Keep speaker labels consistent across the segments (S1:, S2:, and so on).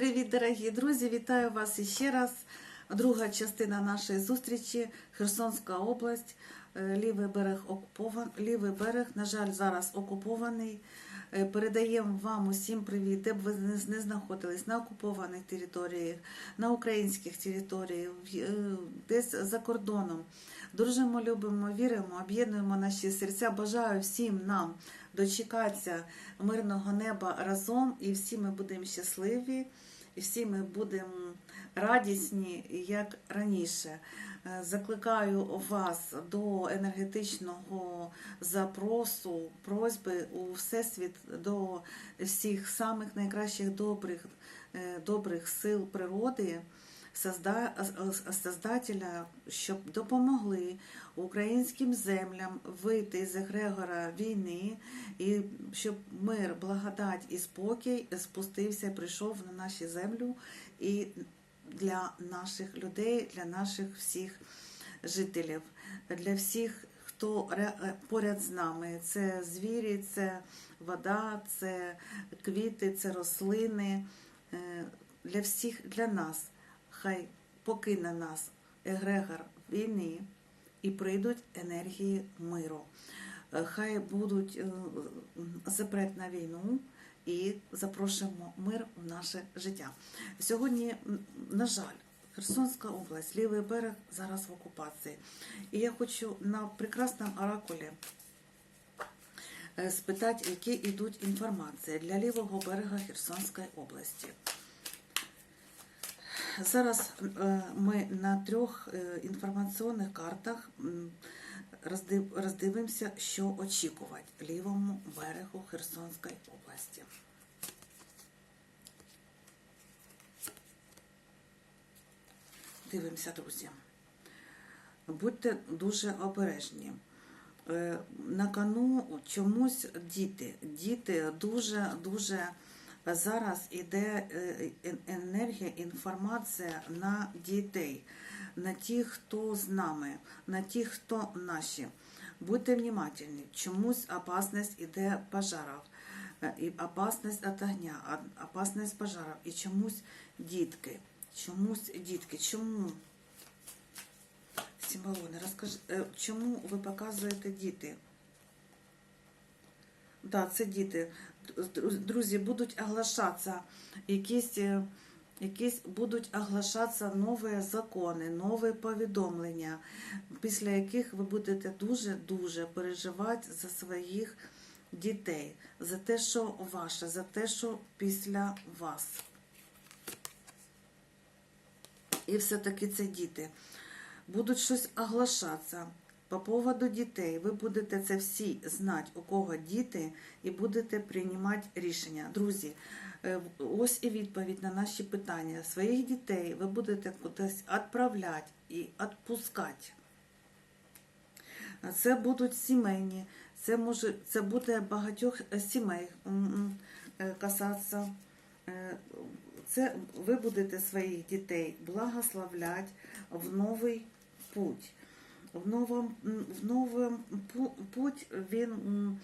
S1: Привіт, дорогі друзі! Вітаю вас іще раз. Друга частина нашої зустрічі Херсонська область, Е, лівий берег окупован. Лівий берег, на жаль, зараз окупований. Е, Передаємо вам усім привіт, де б ви не- знаходились на окупованих територіях, на українських територіях, е, десь за кордоном. Дружимо, любимо, віримо, об'єднуємо наші серця. Бажаю всім нам дочекатися мирного неба разом, і всі ми будемо щасливі, всі ми будемо радісні, як раніше. Е, Закликаю вас до енергетичного запросу, просьби у Всесвіт до всіх самих найкращих добрих, е, добрих сил природи. Созда... Создателя, щоб допомогли українським землям вийти з егрегора війни, і щоб мир, благодать і спокій спустився, прийшов на нашу землю і для наших людей, для наших всіх жителів, для всіх, хто поряд з нами. Це звірі, це вода, це квіти, це рослини. Е, Для всіх, для нас. Хай покине нас егрегор війни і прийдуть енергії миру. Е, Хай будуть е, запрет на війну і запрошуємо мир в наше життя. Сьогодні, на жаль, Херсонська область, лівий берег зараз в окупації. І я хочу на прекрасному оракулі е, спитати, які йдуть інформації для лівого берега Херсонської області. Зараз е, ми на трьох е, інформаційних картах роздив- роздивимося, що очікувати лівому берегу Херсонської області. Дивимося, друзі. Будьте дуже обережні. Е, На кону чомусь діти. Діти дуже дуже зараз іде е, енергія, інформація на дітей, на тих, хто з нами, на тих, хто наші. Будьте внимательні, чомусь опасність іде пожарів, е, і опасність від огня, опасність пожарів, і чомусь дітки. Чомусь дітки. Чому? Сімбалони, розкажи, е, чому ви показуєте діти? Так, це діти. Дру- Друзі, будуть оглашатися якісь, е, якісь будуть оглашатися нові закони, нові повідомлення, після яких ви будете дуже-дуже переживати за своїх дітей, за те, що ваше, за те, що після вас. І все-таки це діти. Будуть щось оглашатися по поводу дітей. Ви будете це всі знати, у кого діти, і будете приймати рішення. Друзі, е, ось і відповідь на наші питання. Своїх дітей ви будете кудись відправляти і відпускати. Це будуть сімейні, це може це буде багатьох сімей е, касатися. Е, Це ви будете своїх дітей благословляти в новий путь. В новому в новому пу- путь він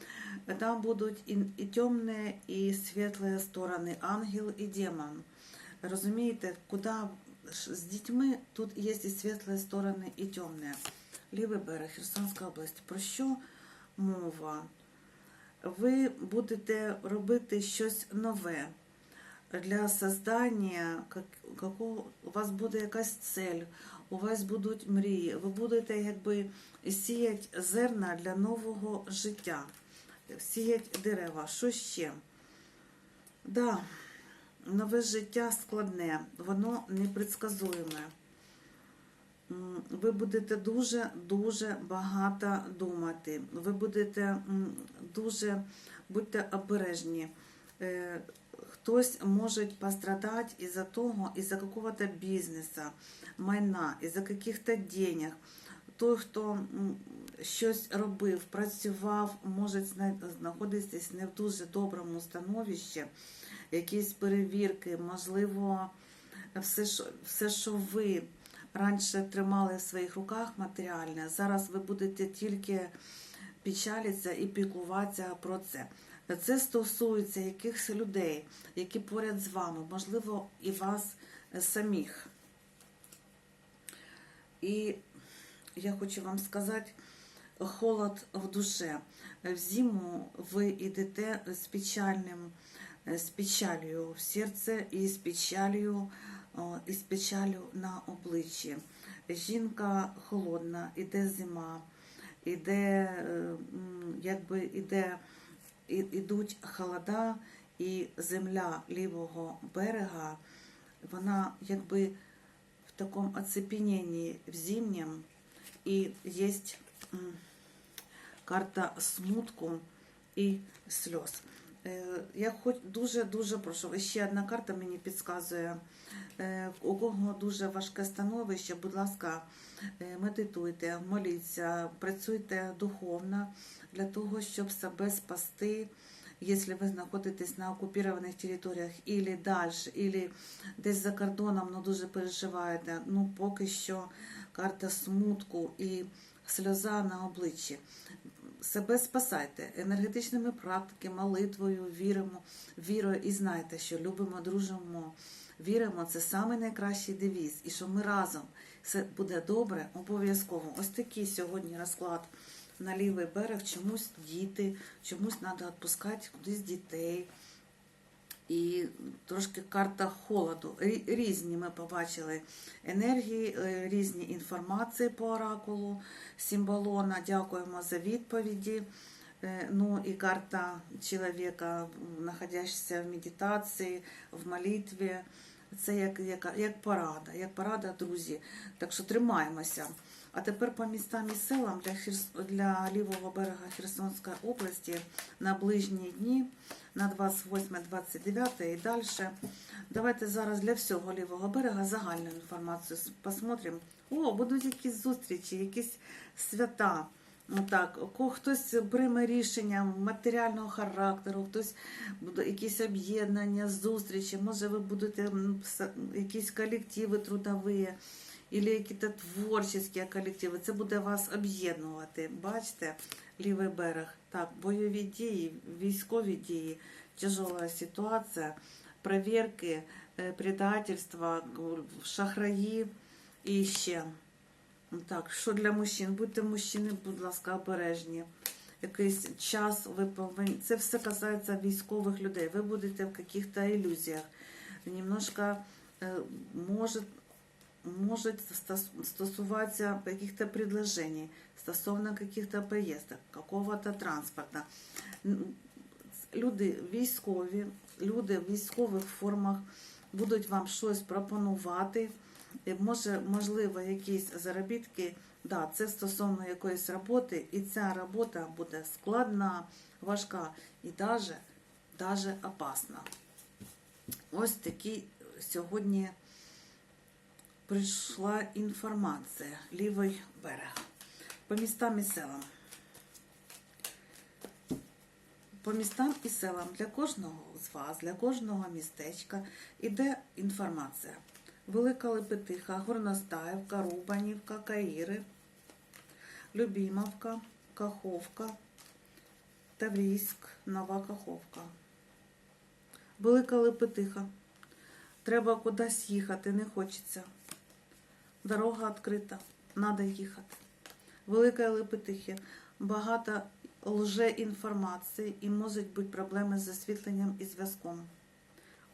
S1: там будуть і, і темні, і світлі сторони, ангел і демон. Розумієте, куди з дітьми тут є і світлі сторони, і темні. Лівий берег, Херсонська область. Про що мова? Ви будете робити щось нове для создання какого у вас буде якась цель, у вас будуть мрії, ви будете якби сіяти зерна для нового життя, сіяти дерева. Що ще? Да, нове життя складне, воно непредсказуєме. Ви будете дуже-дуже багато думати. Ви будете дуже будьте обережні. Е, Хтось може пострадати із-за того, із-за какого-то майна, із-за каких-то денег. Той, хто щось робив, працював, може зна- знаходитись не в дуже доброму становищі, якісь перевірки, можливо, все, що, все, що ви раніше тримали в своїх руках матеріальне, зараз ви будете тільки печалитися і піклуватися про це. Це стосується якихось людей, які поряд з вами, можливо, і вас е, самих. І я хочу вам сказати, холод в душе. В зиму ви йдете з печальним, з печалью в серце і з печалью, і з печалью на обличчі. Жінка холодна, іде зима, іде, е, якби іде, ідуть холода, і земля лівого берега, вона якби в таком оцепенении в зимнем, и есть м, карта смутку і сльоз. Е, Я хоч дуже-дуже прошу, ще одна карта мені підказує, е, у кого дуже важке становище, будь ласка, е, медитуйте, моліться, працюйте духовно для того, щоб себе спасти, якщо ви знаходитесь на окупованих територіях, і далі, і десь за кордоном, ну дуже переживаєте. Ну, поки що карта смутку і сльоза на обличчі. Себе спасайте енергетичними практиками, молитвою, віримо, вірою і знайте, що любимо, дружимо, віримо. Це саме найкращий девіз. І що ми разом все буде добре, обов'язково. Ось такий сьогодні розклад на лівий берег. Чомусь діти, чомусь треба відпускати кудись дітей. І трошки карта холоду. Різні ми побачили енергії, е, різні інформації по оракулу Сімбалона. Дякуємо за відповіді. Е, Ну і карта чоловіка, знаходящегося в медитації, в молитві. Це як, як, як порада, як порада, друзі. Так що тримаємося. А тепер по містам і селам для, Херс... для лівого берега Херсонської області на ближні дні на 28-29 і далі. Давайте зараз для всього лівого берега загальну інформацію с- посмотрим. О, будуть якісь зустрічі, якісь свята. Отак, ко- хтось прийме рішення матеріального характеру, хтось буде якісь об'єднання, зустрічі, може ви будете якісь колективи трудові, або якісь творчі колективи. Це буде вас об'єднувати. Бачите, лівий берег. Так, бойові дії, військові дії, тяжела ситуація, перевірки, е, предательства, шахраї і ще. Так, що для мужчин? Будьте мужчини, будь ласка, обережні. Якийсь час ви повинні. Це все касається військових людей. Ви будете в каких-то ілюзіях. Немножко е, може, може стос- стосуватися каких-то стосовно каких-то поездок, какого-то транспорта. Люди військові, люди в військових формах будуть вам щось пропонувати. Може, можливо, якісь заробітки. Да, це стосовно якоїсь роботи, і ця робота буде складна, важка і даже, даже опасна. Ось такий сьогодні прийшла інформація. Лівий берег. По містам і селам. По містам і селам для кожного з вас, для кожного містечка іде інформація. Велика Лепетиха, Горностаївка, Рубанівка, Каїри, Любімовка, Каховка, Таврійськ, Нова Каховка. Велика Лепетиха. Треба кудись їхати, не хочеться. Дорога відкрита, треба їхати. Велика Лепетихи. Багато лже-інформації і можуть бути проблеми з освітленням і зв'язком.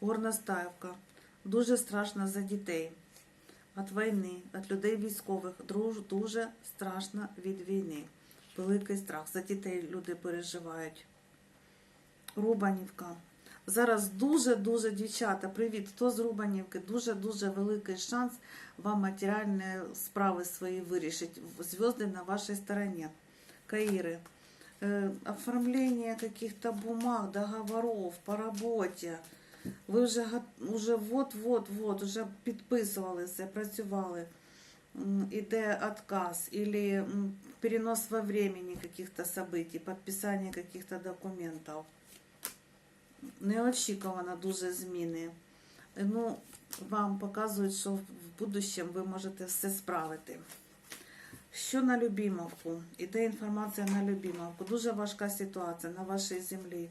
S1: Горностаївка. Дуже страшно за дітей. Від війни, від людей військових. Дуже страшно від війни. Великий страх. За дітей люди переживають. Рубанівка. Зараз дуже-дуже дівчата, привіт, хто з Рубанівки, дуже-дуже великий шанс вам матеріальні справи свої вирішить. Зв'язки на вашій стороні. Каири. Э, оформление каких-то бумаг, договоров по работе. Ви вже, гот- уже вот-вот-вот, уже підписувалися, працювали. М, Іде отказ или м, перенос во времени каких-то событий, подписание каких-то документов. Неочікувано дуже зміни. Ну, вам показують, що в будущем ви можете все справити. Що на Любімовку? Іде інформація на Любімовку. Дуже важка ситуація на вашій землі.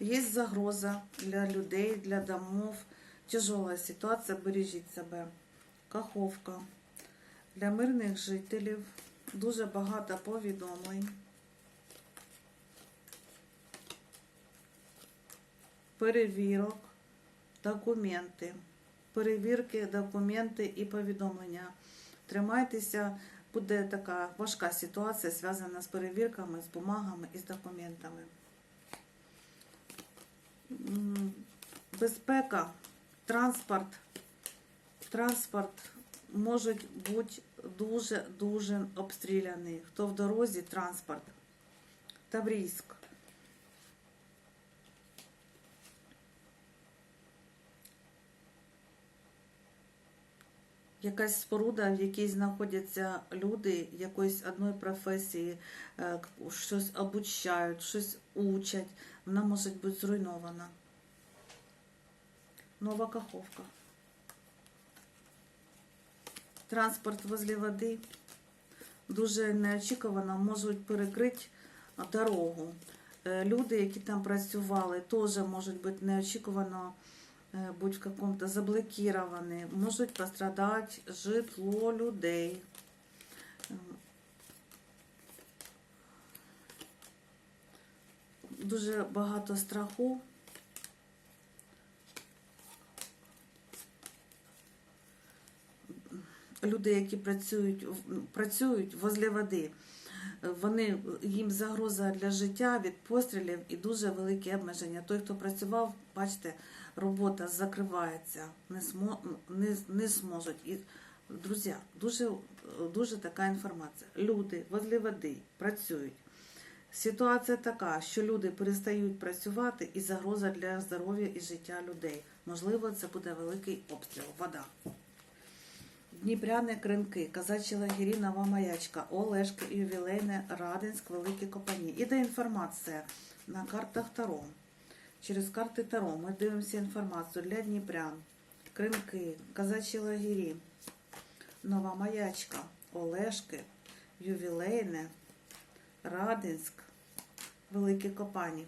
S1: Є загроза для людей, для домов. Тяжела ситуація, бережіть себе. Каховка. Для мирних жителів дуже багато повідомлень. Перевірок, документи. Перевірки, документи і повідомлення. Тримайтеся, буде така важка ситуація, зв'язана з перевірками, з бумагами і з документами. Безпека, транспорт. Транспорт можуть бути дуже-дуже обстріляний. Хто в дорозі, транспорт. Таврійськ. Якась споруда, в якій знаходяться люди якоїсь одної професії, е, щось обучають, щось учать, вона може бути зруйнована. Нова Каховка. Транспорт возле води дуже неочікувано можуть перекрити дорогу. Е, Люди, які там працювали, теж можуть бути неочікувано е, бути в какому-то заблокіровані, можуть пострадати житло людей. Е, Дуже багато страху. Люди, які працюють, працюють возле води, е, вони, їм загроза для життя від пострілів і дуже великі обмеження. Той, хто працював, бачите, робота закривається, не, смо, не, не зможуть. І, друзі, дуже, дуже така інформація. Люди возле води працюють. Ситуація така, що люди перестають працювати і загроза для здоров'я і життя людей. Можливо, це буде великий обстріл. Вода. Дніпряне Кринки, Казачі лагері, Нова Маячка, Олешки, Ювілейне, Радинськ, Великі Копані. Іде інформація на картах Таро. Через карти Таро ми дивимося інформацію для Дніпрян, Кринки, Казачі лагері, Нова Маячка, Олешки, Ювілейне, Радинськ, Великі Копані.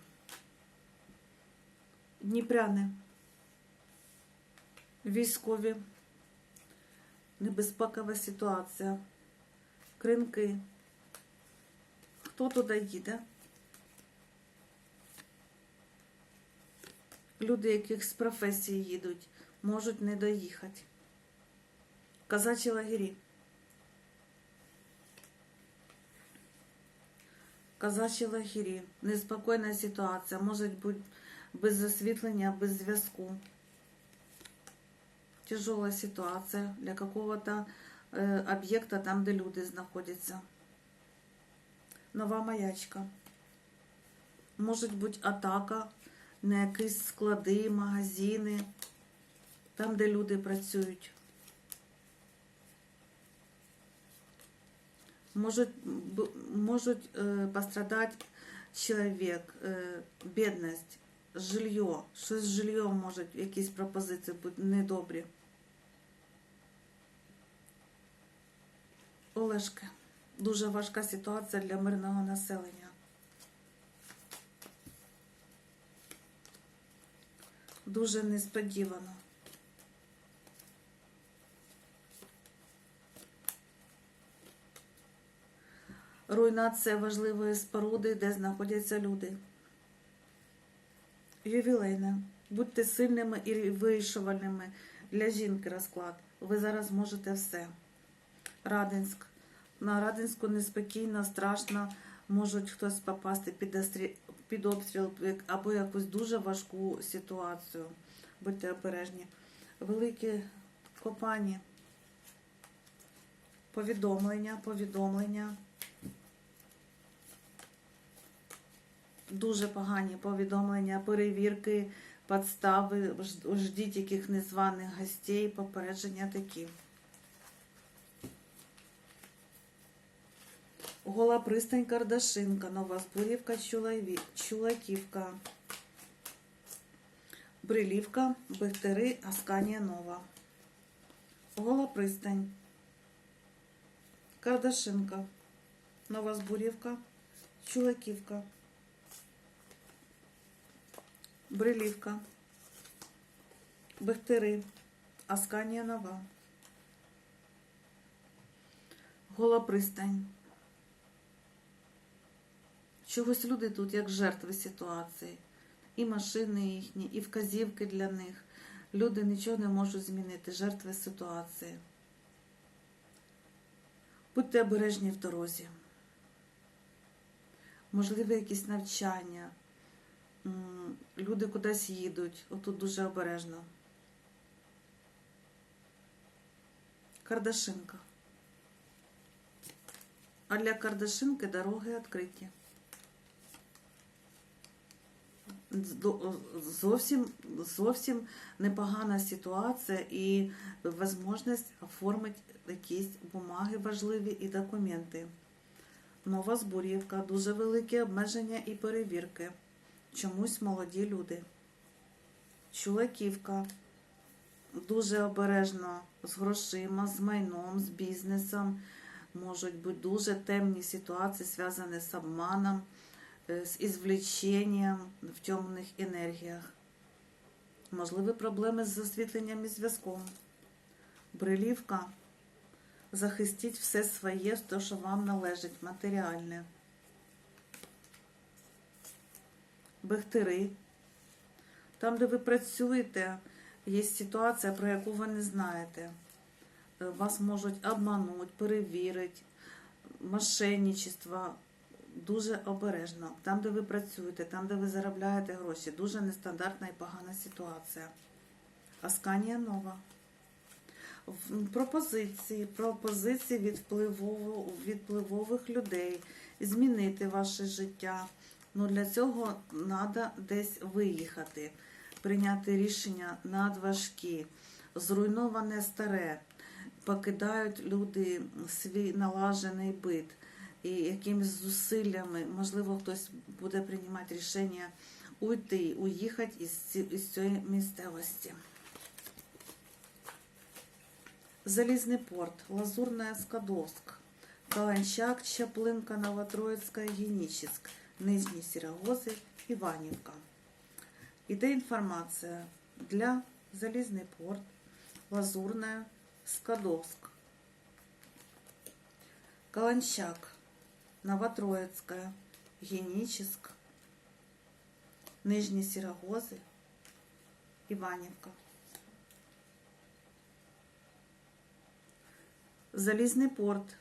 S1: Дніпряни. Військові. Небезпекова ситуація. Кринки. Хто туди їде? Люди, яких з професії їдуть, можуть не доїхати. Казачі лагері. Казачі лагері. Неспокійна ситуація. Може бути без освітлення, без зв'язку. Тяжелая ситуация для какого-то э, объекта, там, де люди знаходяться. Нова маячка. Може бути атака на якісь склади, магазини, там, де люди працюють. Можуть, можуть е, пострадати чоловік, е, бідність, жилье, щось з жильем можуть, якісь пропозиції бути недобрі. Олешки. Дуже важка ситуація для мирного населення. Дуже несподівано. Руйнація важливої споруди, де знаходяться люди. Ювілейне. Будьте сильними і вирішувальними для жінки розклад. Ви зараз можете все. Радинськ. На Радинську неспокійно, страшно. Можуть хтось попасти під, обстріл або якусь дуже важку ситуацію. Будьте обережні. Великі копані. Повідомлення, повідомлення. Дуже погані повідомлення, перевірки, підстави, ждіть яких незваних гостей, попередження такі. Гола пристань Кардашинка, Нова Зборівка, Чулаківка, Брилівка, Бехтери, Асканія Нова. Гола пристань. Кардашинка, Новозбурівка, Чулаківка, Брилівка, Бехтери, Асканія Нова, Гола пристань. Чогось люди тут як жертви ситуації. І машини їхні, і вказівки для них. Люди нічого не можуть змінити, жертви ситуації. Будьте обережні в дорозі. Можливо, якісь навчання. Люди кудись їдуть. Отут дуже обережно. Кардашинка. А для Кардашинки дороги відкриті. До- Зовсім, зовсім непогана ситуація і можливість оформити якісь бумаги важливі і документи. Нова збурівка, дуже великі обмеження і перевірки. Чомусь молоді люди. Чулаківка. Дуже обережно з грошима, з майном, з бізнесом. Можуть бути дуже темні ситуації, зв'язані з обманом, з ізвлеченням в темних енергіях. Можливі проблеми з освітленням і зв'язком. Брилівка. Захистіть все своє, те, що вам належить, матеріальне. Бехтери. Там, де ви працюєте, є ситуація, про яку ви не знаєте. Е, Вас можуть обманути, перевірити, мошенничество. Дуже обережно. Там, де ви працюєте, там, де ви заробляєте гроші, дуже нестандартна і погана ситуація. Асканія нова. Пропозиції, пропозиції від, впливово, від впливових людей, змінити ваше життя. Ну, для цього треба десь виїхати, прийняти рішення надважкі, зруйноване старе, покидають люди свій налажений бит. І якимись зусиллями, можливо, хтось буде приймати рішення уйти, уїхати із, цієї місцевості. Залізний порт, Лазурная Скадовск, Каланчак, Чаплинка, Новотроїцька, Генічеськ, Нижні Сірогози, Іванівка. Іде інформація для Залізний порт, Лазурная, Скадовск, Каланчак, Новотроїцька, Генічеськ, Нижні Сірогози, Іванівка. Залізний порт.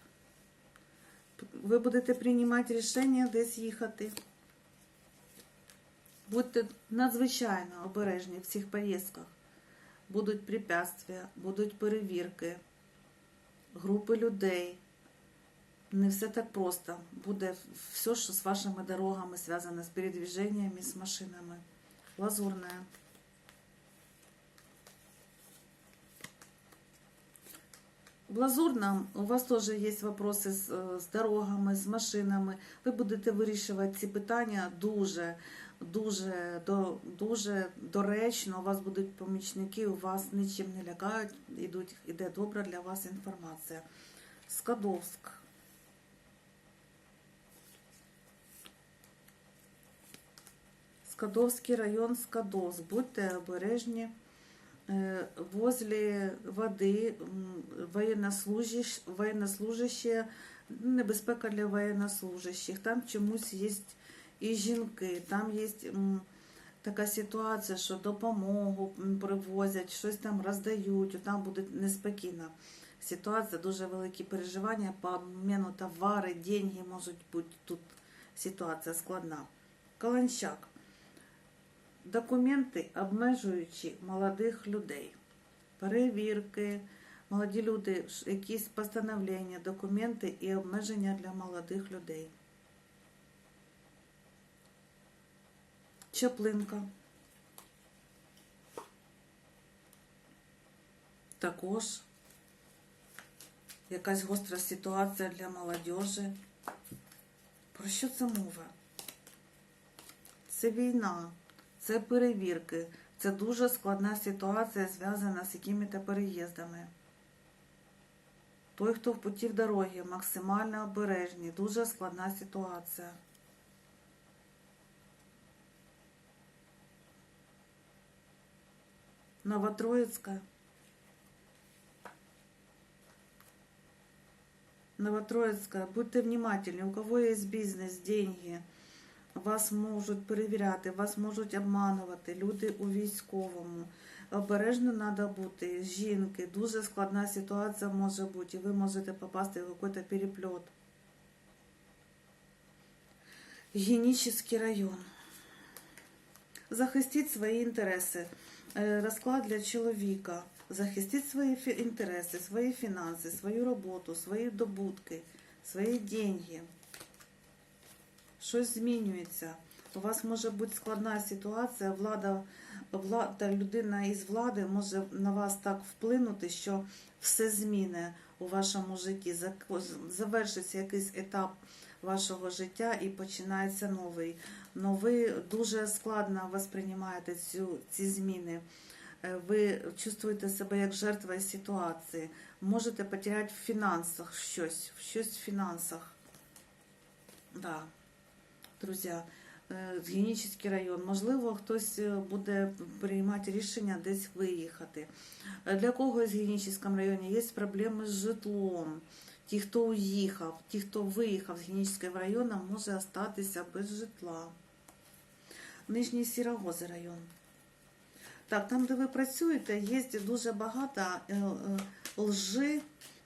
S1: Ви будете приймати рішення десь їхати. Будьте надзвичайно обережні в цих поїздках. Будуть препятствия, будуть перевірки, групи людей. Не все так просто. Буде все, що з вашими дорогами зв'язане з передвіженнями, з машинами. Лазурная. В Лазурном у вас теж є вопроси з, з дорогами, з машинами. Ви будете вирішувати ці питання дуже, дуже, до, дуже доречно. У вас будуть помічники, у вас нічим не лякають, ідуть, іде добра для вас інформація. Скадовськ. Скадовський район Скадовськ. Будьте обережні. Э, возле води воєннослужащі, небезпека для воєннослужащих. Там чомусь є і жінки, там є така ситуація, що допомогу привозять, щось там роздають, там буде неспокійна ситуація, дуже великі переживання по обміну товари, деньги можуть бути тут ситуація складна. Каланчак документи, обмежуючи молодих людей, перевірки, молоді люди, якісь постановлення, документи і обмеження для молодих людей. Чаплинка. Також якась гостра ситуація для молодежі. Про що це мова? Це війна, це перевірки, це дуже складна ситуація, зв'язана з якими-то переїздами. Той, хто в путі в дорогі, максимально обережні, дуже складна ситуація. Новотроицкая. Новотроицкая, будьте внимательны, у кого є бізнес, деньги, вас можуть перевіряти, вас можуть обманувати, люди у військовому. Обережно треба бути, жінки, дуже складна ситуація може бути, і ви можете попасти в якийсь переплет. Генический район. Захистіть свої інтереси. Е, Розклад для чоловіка. Захистіть свої інтереси, свої фінанси, свою роботу, свої добутки, свої деньги. Щось змінюється. У вас може бути складна ситуація, влада, влада, людина із влади може на вас так вплинути, що все зміне у вашому житті. Завершиться якийсь етап вашого життя і починається новий. Но ви дуже складно восприймаєте ці зміни. Е, Ви чувствуєте себе як жертва ситуації. Можете потеряти в фінансах щось, щось в фінансах. Да. Друзі, е, Генічний район. Можливо, хтось е, буде приймати рішення десь виїхати. Е, Для когось в Генічному районі є проблеми з житлом. Ті, хто уїхав, ті, хто виїхав з Генічного району, може залишитися без житла. Нижній Сірогози район. Так, там, де ви працюєте, є дуже багато лжи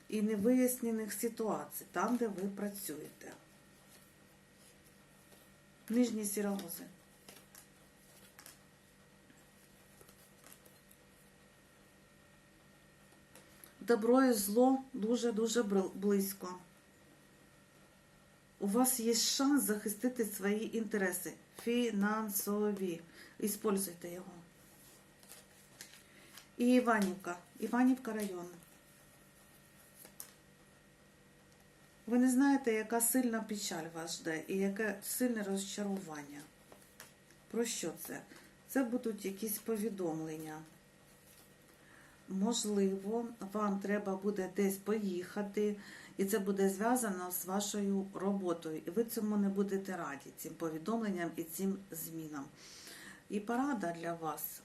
S1: і невияснених ситуацій, там, де ви працюєте. Нижні Сірогози. Добро і зло дуже-дуже близько. У вас є шанс захистити свої інтереси фінансові. Іспользуйте його. І Іванівка. Іванівка район. Ви не знаєте, яка сильна печаль вас жде і яке сильне розчарування. Про що це? Це будуть якісь повідомлення. Можливо, вам треба буде десь поїхати, і це буде зв'язано з вашою роботою. І ви цьому не будете раді, цим повідомленням і цим змінам. І порада для вас.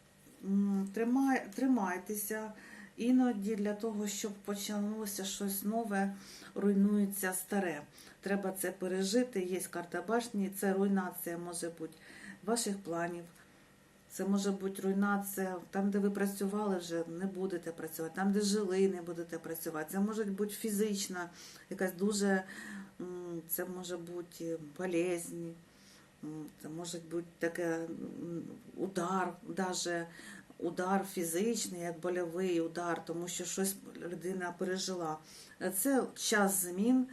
S1: Тримай, тримайтеся. Іноді для того, щоб почалося щось нове, руйнується старе. Треба це пережити. Є карта башні, це руйнація може бути ваших планів. Це може бути руйнація там, де ви працювали, вже не будете працювати, там, де жили, не будете працювати. Це може бути фізична, якась дуже, це може бути болезнь, це може бути таке удар, даже удар фізичний, як больовий удар, тому що щось людина пережила. Це час змін,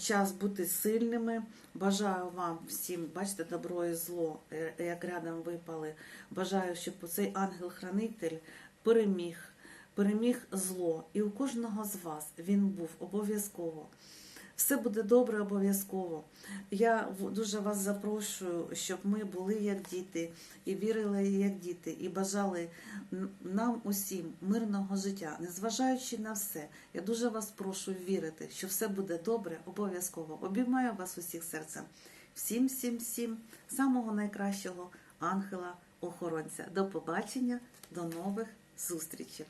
S1: час бути сильними. Бажаю вам всім, бачите, добро і зло, е, як рядом випали. Бажаю, щоб цей ангел-хранитель переміг, переміг зло. І у кожного з вас він був обов'язково. Все буде добре обов'язково. Я дуже вас запрошую, щоб ми були як діти, і вірили як діти, і бажали нам усім мирного життя, незважаючи на все. Я дуже вас прошу вірити, що все буде добре, обов'язково. Обіймаю вас усіх серцем. Всім, всім, всім самого найкращого ангела-охоронця. До побачення, до нових зустрічей.